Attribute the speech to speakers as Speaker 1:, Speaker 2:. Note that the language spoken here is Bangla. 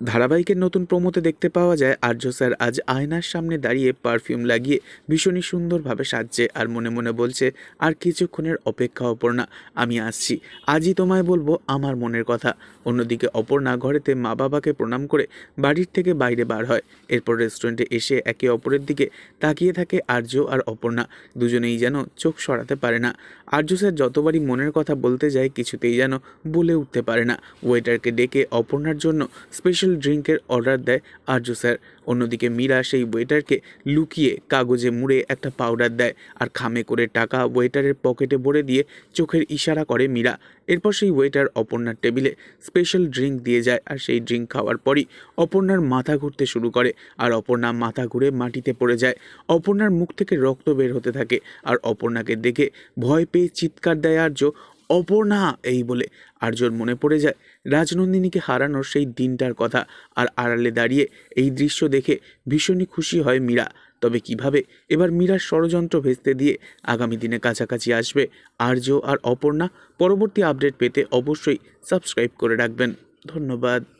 Speaker 1: ধারাবাহিকের নতুন প্রমোতে দেখতে পাওয়া যায়, আর্য স্যার আজ আয়নার সামনে দাঁড়িয়ে পারফিউম লাগিয়ে ভীষণই সুন্দরভাবে সাজছে আর মনে মনে বলছে, আর কিছুক্ষণের অপেক্ষা অপর্ণা, আমি আসছি। আজই তোমায় বলব আমার মনের কথা। অন্যদিকে অপর্ণা ঘরেতে মা বাবাকে প্রণাম করে বাড়ির থেকে বাইরে বার হয়। এরপর রেস্টুরেন্টে এসে একে অপরের দিকে তাকিয়ে থাকে আর্য আর অপর্ণা। দুজনেই যেন চোখ সরাতে পারে না। আর্য স্যার যতবারই মনের কথা বলতে যায়, কিছুতেই যেন বলে উঠতে পারে না। ওয়েটারকে ডেকে অপর্ণার জন্য স্পেশাল ড্রিঙ্কের অর্ডার দেয় আর্য স্যার। অন্যদিকে মীরা সেই ওয়েটারকে লুকিয়ে কাগজে মুড়ে একটা পাউডার দেয় আর খামে করে টাকা ওয়েটারের পকেটে ভরে দিয়ে চোখের ইশারা করে মীরা। এরপর সেই ওয়েটার অপর্ণার টেবিলে স্পেশাল ড্রিঙ্ক দিয়ে যায় আর সেই ড্রিঙ্ক খাওয়ার পরই অপর্ণার মাথা ঘুরতে শুরু করে আর অপর্ণা মাথা ঘুরে মাটিতে পড়ে যায়। অপর্ণার মুখ থেকে রক্ত বের হতে থাকে আর অপর্ণাকে দেখে ভয় পেয়ে চিৎকার দেয় আর্য অপর্ণা এই বলে আর্যর মনে পড়ে যায় রাজনন্দিনীকে হারানোর সেই দিনটার কথা। আর আড়ালে দাঁড়িয়ে এই দৃশ্য দেখে ভীষণই খুশি হয় মীরা। তবে কীভাবে? এবার মীরার ষড়যন্ত্র ভেস্তে দিয়ে আগামী দিনে কাছাকাছি আসবে আর্য আর অপর্ণা। পরবর্তী আপডেট পেতে অবশ্যই সাবস্ক্রাইব করে রাখবেন। ধন্যবাদ।